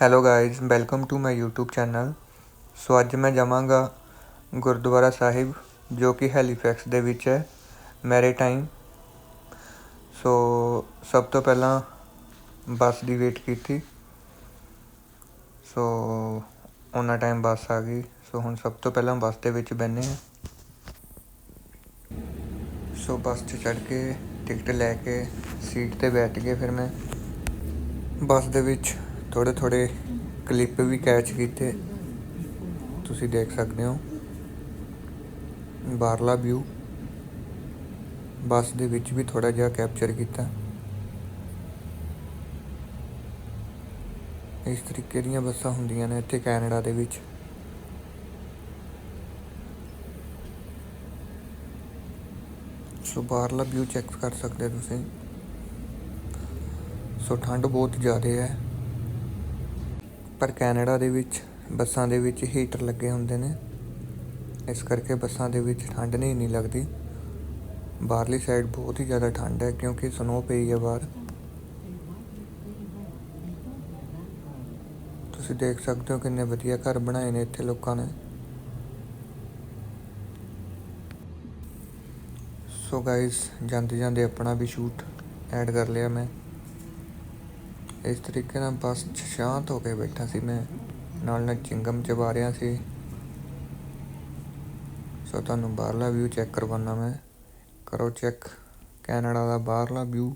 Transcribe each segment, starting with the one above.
Hello guys welcome to my YouTube channel so ਅੱਜ ਮੈਂ ਜਾਵਾਂਗਾ ਗੁਰਦੁਆਰਾ ਸਾਹਿਬ, ਜੋ ਕਿ ਹੈਲੀਫੈਕਸ ਦੇ ਵਿੱਚ ਹੈ ਮੈਰੇ ਟਾਈਮ ਸੋ ਸਭ ਤੋਂ ਪਹਿਲਾਂ ਬੱਸ ਦੀ ਵੇਟ ਕੀਤੀ। ਸੋ ਉਹਨਾਂ ਟਾਈਮ ਬੱਸ ਆ ਗਈ। ਸੋ ਹੁਣ ਸਭ ਤੋਂ ਪਹਿਲਾਂ ਬੱਸ ਦੇ ਵਿੱਚ ਬੈਠੇ ਹਾਂ। ਸੋ ਬੱਸ 'ਚ ਚੜ੍ਹ ਕੇ ਟਿਕਟ ਲੈ ਕੇ ਸੀਟ ਤੇ ਬੈਠ ਕੇ ਫਿਰ ਮੈਂ। ਬੱਸ ਦੇ ਵਿੱਚ ਥੋੜ੍ਹੇ ਥੋੜ੍ਹੇ ਕਲਿੱਪ ਵੀ ਕੈਚ ਕੀਤੇ। ਤੁਸੀਂ ਦੇਖ ਸਕਦੇ ਹੋ। ਬਾਹਰਲਾ ਵਿਊ ਬੱਸ ਦੇ ਵਿੱਚ ਵੀ ਥੋੜਾ ਜਿਹਾ ਕੈਪਚਰ ਕੀਤਾ। ਇਸ ਤਰੀਕੇ ਦੀਆਂ ਬੱਸਾਂ ਹੁੰਦੀਆਂ ਨੇ ਇੱਥੇ ਕੈਨੇਡਾ ਦੇ ਵਿੱਚ। ਸੋ ਬਾਹਰਲਾ ਵਿਊ ਚੈੱਕ ਕਰ ਸਕਦੇ ਹੋ ਤੁਸੀਂ। ਸੋ ਠੰਡ ਬਹੁਤ ਜ਼ਿਆਦਾ ਹੈ। ਪਰ ਕੈਨੇਡਾ ਦੇ ਵਿੱਚ ਬੱਸਾਂ ਦੇ ਵਿੱਚ ਹੀਟਰ ਲੱਗੇ ਹੁੰਦੇ ਨੇ। ਇਸ ਕਰਕੇ ਬੱਸਾਂ ਦੇ ਵਿੱਚ ਠੰਡ ਨਹੀਂ ਇੰਨੀ ਲੱਗਦੀ। ਬਾਹਰਲੀ ਸਾਈਡ ਬਹੁਤ ਹੀ ਜ਼ਿਆਦਾ ਠੰਡ ਹੈ ਕਿਉਂਕਿ ਸਨੋ ਪਈ ਹੈ ਬਾਹਰ। ਤੁਸੀਂ ਦੇਖ ਸਕਦੇ ਹੋ ਕਿੰਨੇ ਵਧੀਆ ਘਰ ਬਣਾਏ ਨੇ ਇੱਥੇ ਲੋਕਾਂ ਨੇ। ਸੋ ਗਾਇਸ ਜਾਂਦੇ ਜਾਂਦੇ ਆਪਣਾ ਵੀ ਸ਼ੂਟ ਐਡ ਕਰ ਲਿਆ ਮੈਂ। ਇਸ ਤਰੀਕੇ ਨਾਲ ਬਸ 'ਚ ਸ਼ਾਂਤ ਹੋ ਕੇ ਬੈਠਾ ਸੀ ਮੈਂ। ਨਾਲ ਨਾਲ ਚਿੰਗਮ ਚਬਾ ਰਿਹਾ ਸੀ। ਸੋ ਤੁਹਾਨੂੰ ਬਾਹਰਲਾ ਵਿਊ ਚੈੱਕ ਕਰਵਾਉਣਾ ਮੈਂ। ਕਰੋ ਚੈੱਕ ਕੈਨੇਡਾ ਦਾ ਬਾਹਰਲਾ ਵਿਊ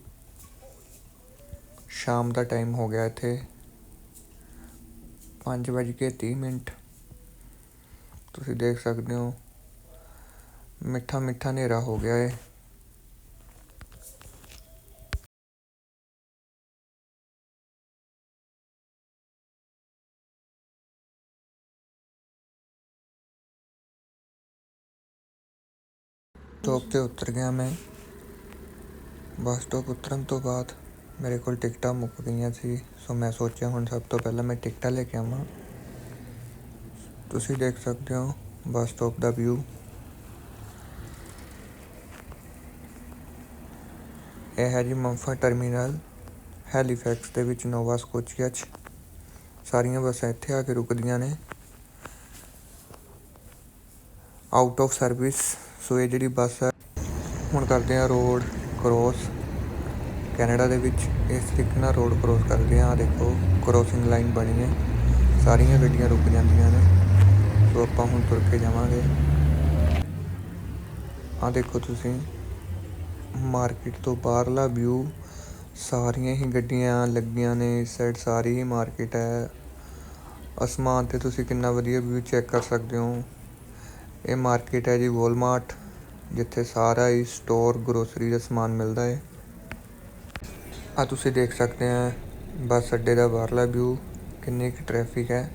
ਸ਼ਾਮ ਦਾ ਟਾਈਮ ਹੋ ਗਿਆ ਇੱਥੇ। 5:30 ਮਿੰਟ। ਤੁਸੀਂ ਦੇਖ ਸਕਦੇ ਹੋ। ਮਿੱਠਾ ਮਿੱਠਾ ਹਨੇਰਾ ਹੋ ਗਿਆ ਏ। ਸਟੋਪ ਤੇ ਉਤਰ ਗਿਆ ਮੈਂ। ਬੱਸ ਸਟੋਪ ਉਤਰਨ ਤੋਂ ਬਾਅਦ ਮੇਰੇ ਕੋਲ ਟਿਕਟਾਂ ਮੁੱਕ ਗਈਆਂ ਸੀ। ਸੋ ਮੈਂ ਸੋਚਿਆ ਹੁਣ ਸਭ ਤੋਂ ਪਹਿਲਾਂ ਮੈਂ ਟਿਕਟਾਂ ਲੈ ਕੇ ਆਵਾਂ। ਤੁਸੀਂ ਦੇਖ ਸਕਦੇ ਹੋ ਬੱਸ ਸਟੋਪ ਦਾ ਵਿਊ ਇਹ ਹੈ ਜੀ ਮੰਫਾ ਟਰਮੀਨਲ ਹੈਲੀਫੈਕਸ ਦੇ ਵਿੱਚ ਨੋਵਾ ਸਕੋਚੀਆ 'ਚ। ਸਾਰੀਆਂ ਬੱਸਾਂ ਇੱਥੇ ਆ ਕੇ ਰੁਕਦੀਆਂ ਨੇ। ਆਊਟ ਆਫ ਸਰਵਿਸ ਸੋ ਇਹ ਜਿਹੜੀ ਬੱਸ ਹੈ, ਹੁਣ ਕਰਦੇ ਆ ਰੋਡ ਕ੍ਰੋਸ ਕੈਨੇਡਾ ਦੇ ਵਿੱਚ। ਇਸ ਤਰੀਕੇ ਨਾਲ ਰੋਡ ਕ੍ਰੋਸ ਕਰਦੇ ਆ ਦੇਖੋ ਕ੍ਰੋਸਿੰਗ ਲਾਈਨ ਬਣੀ ਹੈ। ਸਾਰੀਆਂ ਗੱਡੀਆਂ ਰੁਕ ਜਾਂਦੀਆਂ ਨੇ। ਸੋ ਆਪਾਂ ਹੁਣ ਤੁਰ ਕੇ ਜਾਵਾਂਗੇ। ਆ ਦੇਖੋ ਤੁਸੀਂ ਮਾਰਕੀਟ ਤੋਂ ਬਾਹਰਲਾ ਵਿਊ ਸਾਰੀਆਂ ਹੀ ਗੱਡੀਆਂ ਲੱਗੀਆਂ ਨੇ। ਇਸ ਸਾਈਡ ਸਾਰੀ ਹੀ ਮਾਰਕੀਟ ਹੈ। ਅਸਮਾਨ ਤੇ ਤੁਸੀਂ ਕਿੰਨਾ ਵਧੀਆ ਵਿਊ ਚੈੱਕ ਕਰ ਸਕਦੇ ਹੋ। ਇਹ ਮਾਰਕੀਟ ਹੈ ਜੀ ਵੋਲਮਾਰਟ, ਜਿੱਥੇ ਸਾਰਾ ਹੀ ਸਟੋਰ ਗਰੋਸਰੀ ਦਾ ਸਮਾਨ ਮਿਲਦਾ ਹੈ। ਆ ਤੁਸੀਂ ਦੇਖ ਸਕਦੇ ਆ, ਬੱਸ ਅੱਡੇ ਦਾ ਬਾਹਰਲਾ ਵਿਊ ਕਿੰਨੀ ਕੁ ਟ੍ਰੈਫਿਕ ਹੈ।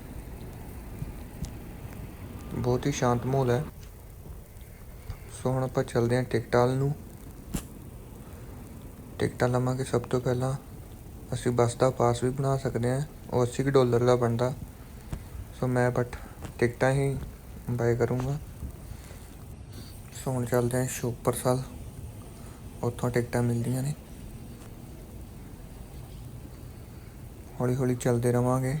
ਬਹੁਤ ਹੀ ਸ਼ਾਂਤ ਮਾਹੌਲ ਹੈ। ਸੋ ਹੁਣ ਆਪਾਂ ਚੱਲਦੇ ਹਾਂ ਟਿਕਟਾਲ ਨੂੰ। ਟਿਕਟਾਂ ਲਵਾਂਗੇ ਸਭ ਤੋਂ ਪਹਿਲਾਂ। ਅਸੀਂ ਬੱਸ ਦਾ ਪਾਸ ਵੀ ਬਣਾ ਸਕਦੇ ਹਾਂ ਉਹ 80 ਡਾਲਰ ਦਾ ਬਣਦਾ। ਸੋ ਮੈਂ ਬਟ ਟਿਕਟਾਂ ਹੀ ਬਾਏ ਕਰੂੰਗਾ। ਸੋ ਹੁਣ ਚੱਲਦੇ ਹਾਂ ਸ਼ੋਪਰਸਲ ਉੱਥੋਂ ਟਿਕਟਾਂ ਮਿਲਦੀਆਂ ਨੇ। ਹੌਲੀ ਹੌਲੀ ਚੱਲਦੇ ਰਵਾਂਗੇ।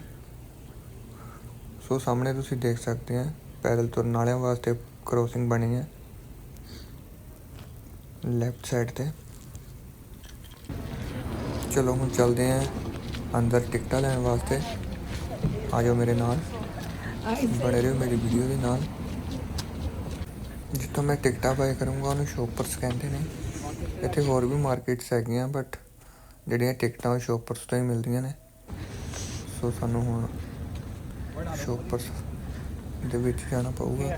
ਸੋ ਸਾਹਮਣੇ ਤੁਸੀਂ ਦੇਖ ਸਕਦੇ ਆ ਪੈਦਲ ਤੁਰਨ ਵਾਲਿਆਂ ਵਾਸਤੇ ਕ੍ਰੋਸਿੰਗ ਬਣੀ ਹੈ। ਲੈਫਟ ਸਾਈਡ ਤੇ। ਚਲੋ ਹੁਣ ਚੱਲਦੇ ਆ ਅੰਦਰ ਟਿਕਟਾਂ ਲੈਣ ਵਾਸਤੇ। ਆ ਜਾਓ ਮੇਰੇ ਨਾਲ। ਬਣੇ ਰਹੋ ਮੇਰੀ ਵੀਡੀਓ ਦੇ ਨਾਲ। ਜਿੱਥੋਂ ਮੈਂ ਟਿਕਟਾਂ ਬਾਏ ਕਰੂੰਗਾ ਉਹਨੂੰ ਸ਼ੋਪਰਸ ਕਹਿੰਦੇ ਨੇ। ਇੱਥੇ ਹੋਰ ਵੀ ਮਾਰਕੀਟਸ ਹੈਗੀਆਂ ਬਟ ਜਿਹੜੀਆਂ ਟਿਕਟਾਂ ਉਹ ਸ਼ੋਪਰਸ ਤੋਂ ਹੀ ਮਿਲਦੀਆਂ ਨੇ। ਸੋ ਸਾਨੂੰ ਹੁਣ ਸ਼ੋਪਰਸ ਦੇ ਵਿੱਚ ਜਾਣਾ ਪਊਗਾ।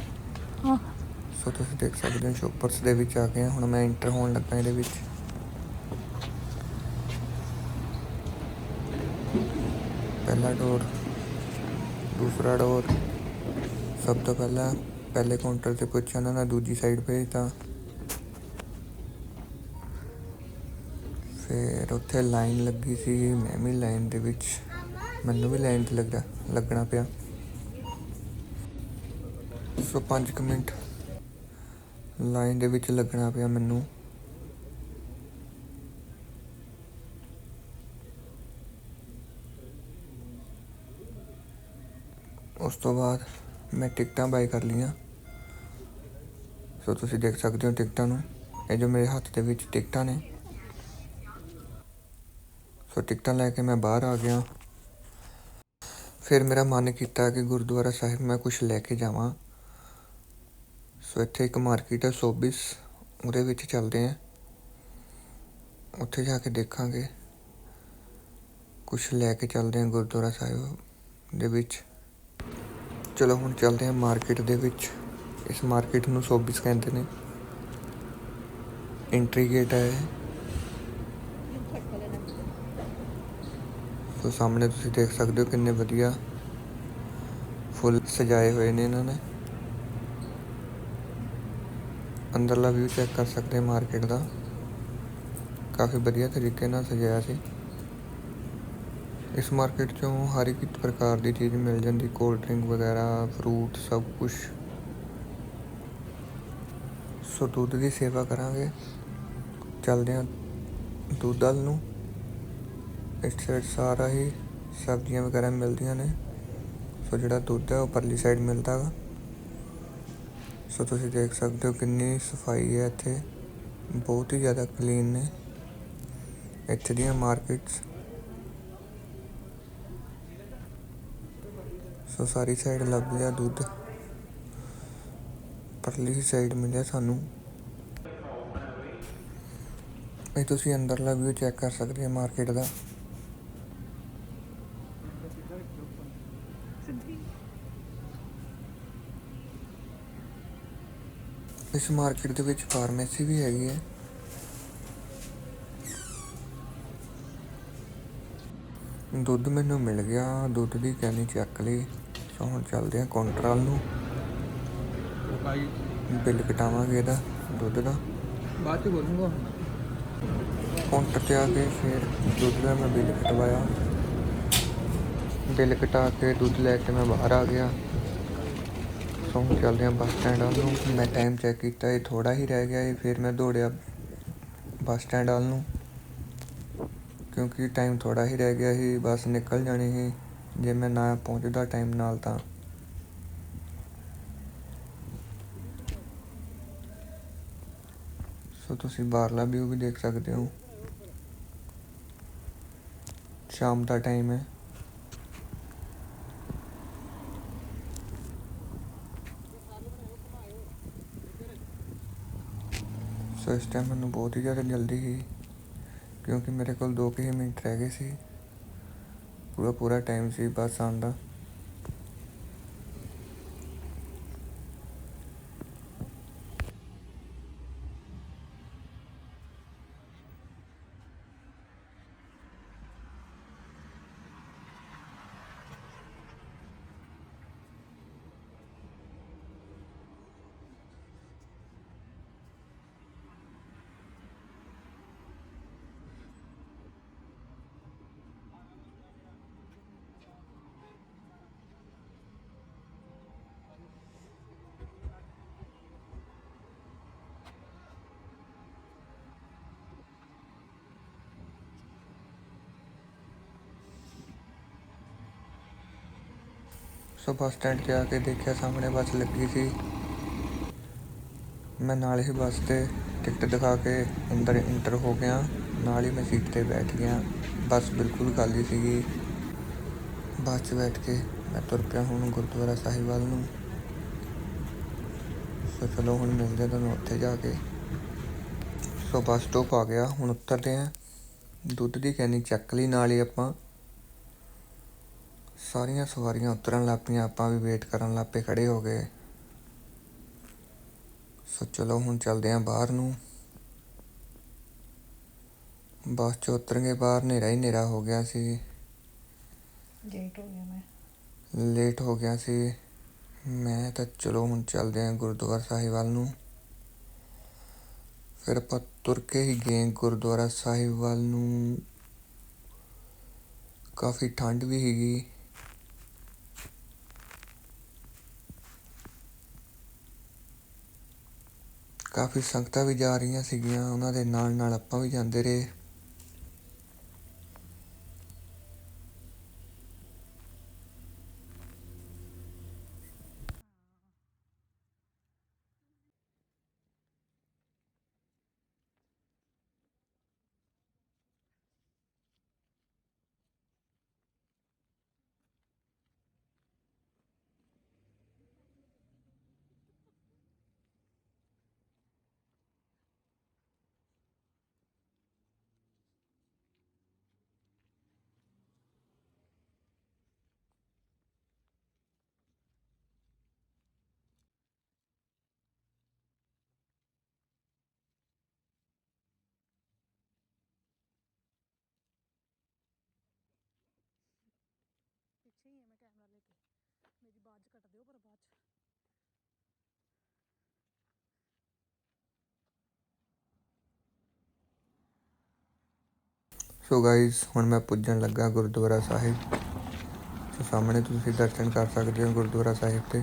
ਸੋ ਤੁਸੀਂ ਦੇਖ ਸਕਦੇ ਹੋ ਸ਼ੋਪਰਸ ਦੇ ਵਿੱਚ ਆ ਗਏ ਹਾਂ। ਹੁਣ ਮੈਂ ਇੰਟਰ ਹੋਣ ਲੱਗਾ ਇਹਦੇ ਵਿੱਚ। ਪਹਿਲਾ ਡੋਰ ਦੂਸਰਾ ਡੋਰ ਸਭ ਤੋਂ ਪਹਿਲਾਂ ਪਹਿਲੇ ਕਾਊਂਟਰ ਤੇ ਪੁੱਛਿਆ ਉਹਨਾਂ ਨੇ, ਦੂਜੀ ਸਾਈਡ ਭੇਜਤਾ। ਫਿਰ ਉੱਥੇ ਲਾਈਨ ਲੱਗੀ ਸੀ, ਮੈਂ ਵੀ ਲਾਈਨ ਦੇ ਵਿੱਚ, ਮੈਨੂੰ ਵੀ ਲਾਈਨ ਤੇ ਲੱਗਦਾ ਲੱਗਣਾ ਪਿਆ। ਸੋ 5 ਮਿੰਟ ਲਾਈਨ ਦੇ ਵਿੱਚ ਲੱਗਣਾ ਪਿਆ ਮੈਨੂੰ। ਉਸ ਤੋਂ ਬਾਅਦ ਮੈਂ ਟਿਕਟਾਂ ਬਾਈ ਕਰ ਲਈਆਂ। ਸੋ ਤੁਸੀਂ ਦੇਖ ਸਕਦੇ ਹੋ ਟਿਕਟਾਂ ਨੂੰ। ਇਹ ਜੋ ਮੇਰੇ ਹੱਥ ਦੇ ਵਿੱਚ ਟਿਕਟਾਂ ਨੇ। ਸੋ ਟਿਕਟਾਂ ਲੈ ਕੇ ਮੈਂ ਬਾਹਰ ਆ ਗਿਆ। ਫਿਰ ਮੇਰਾ ਮਨ ਕੀਤਾ ਕਿ ਗੁਰਦੁਆਰਾ ਸਾਹਿਬ ਮੈਂ ਕੁਝ ਲੈ ਕੇ ਜਾਵਾਂ। ਸੋ ਇੱਥੇ ਇੱਕ ਮਾਰਕੀਟ ਹੈ ਸੋਬਿਸ। ਉਹਦੇ ਵਿੱਚ ਚੱਲਦੇ ਹਾਂ। ਉੱਥੇ ਜਾ ਕੇ ਦੇਖਾਂਗੇ। ਕੁਝ ਲੈ ਕੇ ਚੱਲਦੇ ਹਾਂ ਗੁਰਦੁਆਰਾ ਸਾਹਿਬ ਦੇ ਵਿੱਚ। ਚਲੋ ਹੁਣ ਚੱਲਦੇ ਹਾਂ ਮਾਰਕੀਟ ਦੇ ਵਿੱਚ। ਇਸ ਮਾਰਕੀਟ ਨੂੰ ਸੋਬਿਸ ਕਹਿੰਦੇ ਨੇ। ਐਂਟਰੀ ਗੇਟ ਹੈ ਸੋ ਸਾਹਮਣੇ ਤੁਸੀਂ ਦੇਖ ਸਕਦੇ ਹੋ ਕਿੰਨੇ ਵਧੀਆ ਫੁੱਲ ਸਜਾਏ ਹੋਏ ਨੇ ਇਹਨਾਂ ਨੇ। ਅੰਦਰਲਾ ਵਿਊ ਚੈੱਕ ਕਰ ਸਕਦੇ ਮਾਰਕੀਟ ਦਾ। ਕਾਫੀ ਵਧੀਆ ਤਰੀਕੇ ਨਾਲ ਸਜਾਇਆ ਸੀ। ਇਸ ਮਾਰਕੀਟ ਚੋਂ ਹਰ ਇੱਕ ਪ੍ਰਕਾਰ ਦੀ ਚੀਜ਼ ਮਿਲ ਜਾਂਦੀ ਕੋਲਡ ਡਰਿੰਕ ਵਗੈਰਾ ਫਰੂਟ ਸਭ ਕੁਝ ਸੋ ਦੁੱਧ ਦੀ ਸੇਵਾ ਕਰਾਂਗੇ। ਚੱਲਦੇ ਹਾਂ ਦੁੱਧ ਵੱਲ ਨੂੰ। ਇਸ ਸਾਈਡ ਸਾਰਾ ਹੀ ਸਬਜ਼ੀਆਂ ਵਗੈਰਾ ਮਿਲਦੀਆਂ ਨੇ। ਸੋ ਜਿਹੜਾ ਦੁੱਧ ਹੈ ਉਹ ਪਰਲੀ ਸਾਈਡ ਮਿਲਦਾ ਵਾ ਸੋ ਤੁਸੀਂ ਦੇਖ ਸਕਦੇ ਹੋ ਕਿੰਨੀ ਸਫ਼ਾਈ ਹੈ ਇੱਥੇ। ਬਹੁਤ ਹੀ ਜ਼ਿਆਦਾ ਕਲੀਨ ਨੇ। ਇੱਥੇ ਦੀਆਂ ਮਾਰਕੀਟਸ ਸੋ ਸਾਰੀ ਸਾਈਡ ਲੱਭ ਲਿਆ ਦੁੱਧ। ਪਰਲੀ ਸਾਈਡ ਮਿਲਿਆ ਸਾਨੂੰ। ਇਹ ਤੁਸੀਂ ਅੰਦਰਲਾ ਵਿਊ ਚੈੱਕ ਕਰ ਸਕਦੇ ਹੋ ਮਾਰਕੀਟ ਦਾ। ਇਸ ਮਾਰਕੀਟ ਦੇ ਵਿੱਚ ਫਾਰਮੇਸੀ ਵੀ ਹੈਗੀ ਹੈ। ਦੁੱਧ ਮੈਨੂੰ ਮਿਲ ਗਿਆ, ਦੁੱਧ ਦੀ ਕੈਨੀ ਚੱਕ ਲਈ। ਸੋ ਹੁਣ ਚੱਲਦੇ ਹਾਂ ਕਾਊਂਟਰ ਵੱਲ ਨੂੰ। ਭਾਈ ਬਿੱਲ ਕਟਾਵਾਂਗੇ ਇਹਦਾ ਦੁੱਧ ਦਾ। ਬਾਅਦ ਚ ਬੋਲੂੰਗਾ। ਕਾਊਂਟਰ ਤੇ ਆ ਕੇ ਫਿਰ ਦੁੱਧ ਦਾ ਮੈਂ ਬਿੱਲ ਕਟਵਾਇਆ। ਬਿੱਲ ਕਟਾ ਕੇ ਦੁੱਧ ਲੈ ਕੇ ਮੈਂ ਬਾਹਰ ਆ ਗਿਆ। ਸੋ ਹੁਣ ਚੱਲਦੇ ਹਾਂ ਬੱਸ ਸਟੈਂਡ ਵੱਲ ਨੂੰ। ਮੈਂ ਟਾਈਮ ਚੈੱਕ ਕੀਤਾ ਇਹ ਥੋੜਾ ਹੀ ਰਹਿ ਗਿਆ ਇਹ ਫਿਰ ਮੈਂ ਦੌੜਿਆ ਬੱਸ ਸਟੈਂਡ ਵੱਲ ਨੂੰ। ਕਿਉਂਕਿ ਟਾਈਮ ਥੋੜਾ ਹੀ ਰਹਿ ਗਿਆ ਸੀ ਬੱਸ ਨਿਕਲ ਜਾਣੀ ਸੀ। ਜੇ ਮੈਂ ਨਾ ਪਹੁੰਚਦਾ ਟਾਈਮ ਨਾਲ ਤਾਂ। ਸੋ ਤੁਸੀਂ ਬਾਹਰਲਾ ਵਿਊ ਵੀ ਦੇਖ ਸਕਦੇ ਹੋ। ਸ਼ਾਮ ਦਾ ਟਾਈਮ ਹੈ। ਸੋ ਇਸ ਟਾਈਮ ਮੈਨੂੰ ਬਹੁਤ ਹੀ ਜ਼ਿਆਦਾ ਜਲਦੀ ਸੀ ਕਿਉਂਕਿ ਮੇਰੇ ਕੋਲ 2 ਕੁ ਹੀ ਮਿੰਟ ਰਹਿ ਗਏ ਸੀ। ਪੂਰਾ ਪੂਰਾ ਟਾਈਮ ਸੀ ਬੱਸ ਆਉਣ ਦਾ। ਸੋ ਬੱਸ ਸਟੈਂਡ 'ਤੇ ਆ ਕੇ ਦੇਖਿਆ, ਸਾਹਮਣੇ ਬੱਸ ਲੱਗੀ ਸੀ। ਮੈਂ ਨਾਲ ਹੀ ਬੱਸ ਤੇ ਟਿਕਟ ਦਿਖਾ ਕੇ ਅੰਦਰ ਇੰਟਰ ਹੋ ਗਿਆ। ਨਾਲ ਹੀ ਮੈਂ ਸੀਟ ਤੇ ਬੈਠ ਗਿਆ। ਬੱਸ ਬਿਲਕੁਲ ਖਾਲੀ ਸੀਗੀ। ਬੱਸ 'ਚ ਬੈਠ ਕੇ ਮੈਂ ਤੁਰ ਪਿਆ ਹੁਣ ਗੁਰਦੁਆਰਾ ਸਾਹਿਬ ਵੱਲ ਨੂੰ। ਸੋ ਚਲੋ ਹੁਣ ਮਿਲਦੇ ਹਾਂ ਤੁਹਾਨੂੰ ਉੱਥੇ ਜਾ ਕੇ। ਸੋ ਬੱਸ ਸਟੋਪ ਆ ਗਿਆ। ਹੁਣ ਉਤਰਦੇ ਹਾਂ। ਦੁੱਧ ਦੀ ਕੈਨੀ ਚੱਕ ਲਈ ਨਾਲ ਹੀ ਆਪਾਂ। ਸਾਰੀਆਂ ਸਵਾਰੀਆਂ ਉਤਰਨ ਲੱਗ ਪਈਆਂ ਆਪਾਂ ਵੀ ਵੇਟ ਕਰਨ ਲੱਗ ਪਏ ਖੜੇ ਹੋ ਗਏ। ਸੋ ਚਲੋ ਹੁਣ ਚੱਲਦੇ ਆਂ ਬਾਹਰ ਨੂੰ। ਬੱਸ ਚੋਂ ਉਤਰਾਂਗੇ ਬਾਹਰ ਹਨੇਰਾ ਹੀ ਹਨੇਰਾ ਹੋ ਗਿਆ ਸੀ। ਲੇਟ ਹੋ ਗਿਆ ਮੈਂ। ਲੇਟ ਹੋ ਗਿਆ ਸੀ। ਮੈਂ ਤਾਂ ਚਲੋ ਹੁਣ ਚੱਲਦੇ ਆਂ ਗੁਰਦੁਆਰਾ ਸਾਹਿਬ ਵੱਲ ਨੂੰ। ਫਿਰ ਆਪਾਂ ਤੁਰ ਕੇ ਹੀ ਗਏ ਗੁਰਦੁਆਰਾ ਸਾਹਿਬ ਵੱਲ ਨੂੰ। ਕਾਫੀ ਠੰਡ ਵੀ ਸੀਗੀ। ਕਾਫੀ ਸੰਗਤਾਂ ਵੀ ਜਾ ਰਹੀਆਂ ਸੀਗੀਆਂ ਉਹਨਾਂ ਦੇ ਨਾਲ ਨਾਲ ਆਪਾਂ ਵੀ ਜਾਂਦੇ ਰਹੇ। ਮੇਰੀ ਬਾਜ ਕੱਟ ਦਿਓ ਪਰ ਬਾਅਦ ਚ। ਸੋ ਗਾਇਸ ਹੁਣ ਮੈਂ ਪੁੱਜਣ ਲੱਗਾ ਗੁਰਦੁਆਰਾ ਸਾਹਿਬ। ਸੋ ਸਾਹਮਣੇ ਤੁਸੀਂ ਦਰਸ਼ਨ ਕਰ ਸਕਦੇ ਹੋ ਗੁਰਦੁਆਰਾ ਸਾਹਿਬ ਤੇ।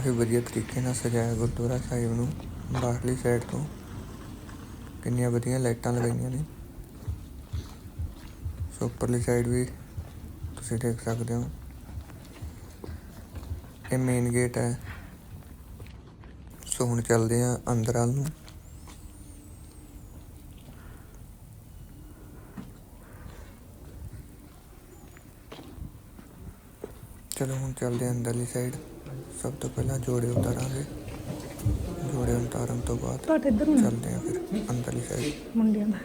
ਕਾਫੀ ਵਧੀਆ ਤਰੀਕੇ ਨਾਲ ਸਜਾਇਆ ਗੁਰਦੁਆਰਾ ਸਾਹਿਬ ਨੂੰ, ਬਾਹਰਲੀ ਸਾਈਡ ਤੋਂ। ਕਿੰਨੀਆਂ ਵਧੀਆ ਲਾਈਟਾਂ ਲਗਾਈਆਂ ਨੇ। ਸੋ ਉੱਪਰਲੀ ਸਾਈਡ ਵੀ ਤੁਸੀਂ ਦੇਖ ਸਕਦੇ ਹੋ। ਇਹ ਮੇਨ ਗੇਟ ਹੈ। ਸੋ ਹੁਣ ਚੱਲਦੇ ਆ ਅੰਦਰ ਵੱਲ ਨੂੰ। ਚਲੋ ਹੁਣ ਚੱਲਦੇ ਆ ਅੰਦਰਲੀ ਸਾਈਡ ਸਭ ਤੋਂ ਪਹਿਲਾਂ ਜੋੜੇ ਉਤਾਰਾਂਗੇ। ਜੋੜੇ ਉਤਾਰਨ ਤੋਂ ਬਾਅਦ ਘੱਟ ਇੱਧਰ ਨੂੰ ਚੱਲਦੇ ਆ ਫਿਰ ਅੰਦਰਲੀ ਸਾਈਡ ਮੁੰਡਿਆਂ ਦਾ।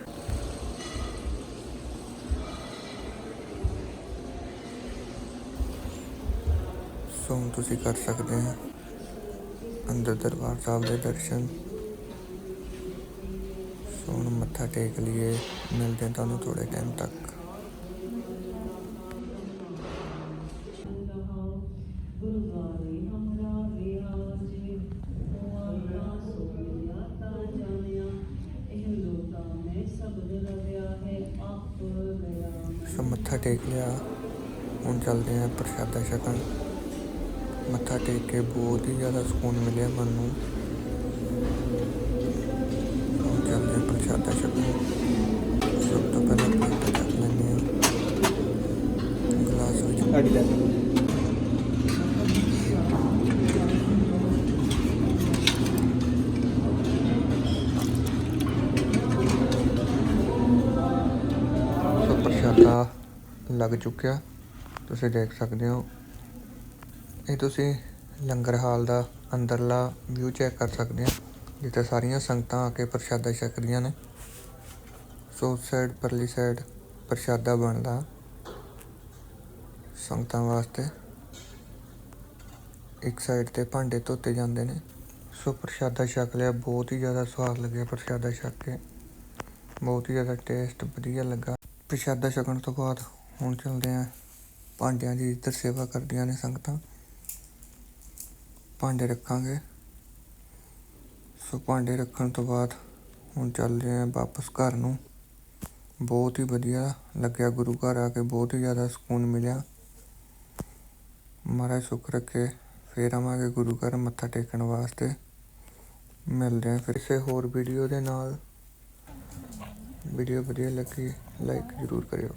ਸੋ ਹੁਣ ਤੁਸੀਂ ਕਰ ਸਕਦੇ ਹੋ। ਅੰਦਰ ਦਰਬਾਰ ਸਾਹਿਬ ਦੇ ਦਰਸ਼ਨ। ਸੋ ਹੁਣ ਮੱਥਾ ਟੇਕ ਲਈਏ। ਮਿਲਦੇ ਹਾਂ ਤੁਹਾਨੂੰ ਥੋੜੇ ਟਾਈਮ ਤੱਕ। ਮੱਥਾ ਟੇਕ ਲਿਆ। ਹੁਣ ਚੱਲਦੇ ਹਾਂ ਪ੍ਰਸ਼ਾਦਾ ਛਕਣ। ਮੱਥਾ ਟੇਕ ਕੇ ਬਹੁਤ ਹੀ ਜ਼ਿਆਦਾ ਸਕੂਨ ਮਿਲਿਆ ਮਨ। ਨੂੰ ਹੁਣ ਚੱਲਦੇ ਹਾਂ ਪ੍ਰਸ਼ਾਦਾ ਛਕਣ। ਸਭ ਤੋਂ ਪਹਿਲਾਂ ਪ੍ਰਸ਼ਾਦਾ ਛਕ ਲੈਂਦੇ ਹਾਂ। ਗਲਾਸ ਵਿੱਚ ਲੱਗ ਚੁੱਕਿਆ। ਤੁਸੀਂ ਦੇਖ ਸਕਦੇ ਹੋ। ਇਹ ਤੁਸੀਂ ਲੰਗਰ ਹਾਲ ਦਾ ਅੰਦਰਲਾ ਵਿਊ ਚੈੱਕ ਕਰ ਸਕਦੇ ਹੋ। ਜਿੱਥੇ ਸਾਰੀਆਂ ਸੰਗਤਾਂ ਆ ਕੇ ਪ੍ਰਸ਼ਾਦਾ ਛਕਦੀਆਂ ਨੇ। ਸੋ ਉਸ ਸਾਈਡ ਪਰਲੀ ਸਾਈਡ ਪ੍ਰਸ਼ਾਦਾ ਬਣਦਾ ਸੰਗਤਾਂ ਵਾਸਤੇ। ਇੱਕ ਸਾਈਡ ਤੇ ਭਾਂਡੇ ਧੋਤੇ ਜਾਂਦੇ ਨੇ। ਸੋ ਪ੍ਰਸ਼ਾਦਾ ਛਕ ਲਿਆ। ਬਹੁਤ ਹੀ ਜ਼ਿਆਦਾ ਸਵਾਦ ਲੱਗਿਆ ਪ੍ਰਸ਼ਾਦਾ ਛਕ ਕੇ। ਬਹੁਤ ਹੀ ਜ਼ਿਆਦਾ ਟੇਸਟ ਵਧੀਆ ਲੱਗਾ। ਪ੍ਰਸ਼ਾਦਾ ਛਕਣ ਤੋਂ ਬਾਅਦ ਹੁਣ ਚੱਲਦੇ ਆਂ ਭਾਂਡਿਆਂ ਦੀ ਇੱਧਰ ਸੇਵਾ ਕਰਦੀਆਂ ਨੇ ਸੰਗਤਾਂ। ਭਾਂਡੇ ਰੱਖਾਂਗੇ। ਸੋ ਭਾਂਡੇ ਰੱਖਣ ਤੋਂ ਬਾਅਦ ਹੁਣ ਚੱਲਦੇ ਆਂ ਵਾਪਸ ਘਰ ਨੂੰ। ਬਹੁਤ ਹੀ ਵਧੀਆ ਲੱਗਿਆ ਗੁਰੂ ਘਰ ਆ ਕੇ, ਬਹੁਤ ਹੀ ਜ਼ਿਆਦਾ ਸਕੂਨ ਮਿਲਿਆ। ਮਹਾਰਾਜ ਸੁੱਖ ਰੱਖੇ। ਫੇਰ ਆਵਾਂਗੇ ਗੁਰੂ ਘਰ ਮੱਥਾ ਟੇਕਣ ਵਾਸਤੇ। ਮਿਲਦੇ ਆਂ ਫਿਰ ਕਿਸੇ ਹੋਰ ਵੀਡੀਓ ਦੇ ਨਾਲ। ਵੀਡੀਓ ਵਧੀਆ ਲੱਗੀ ਲਾਈਕ ਜ਼ਰੂਰ ਕਰਿਓ।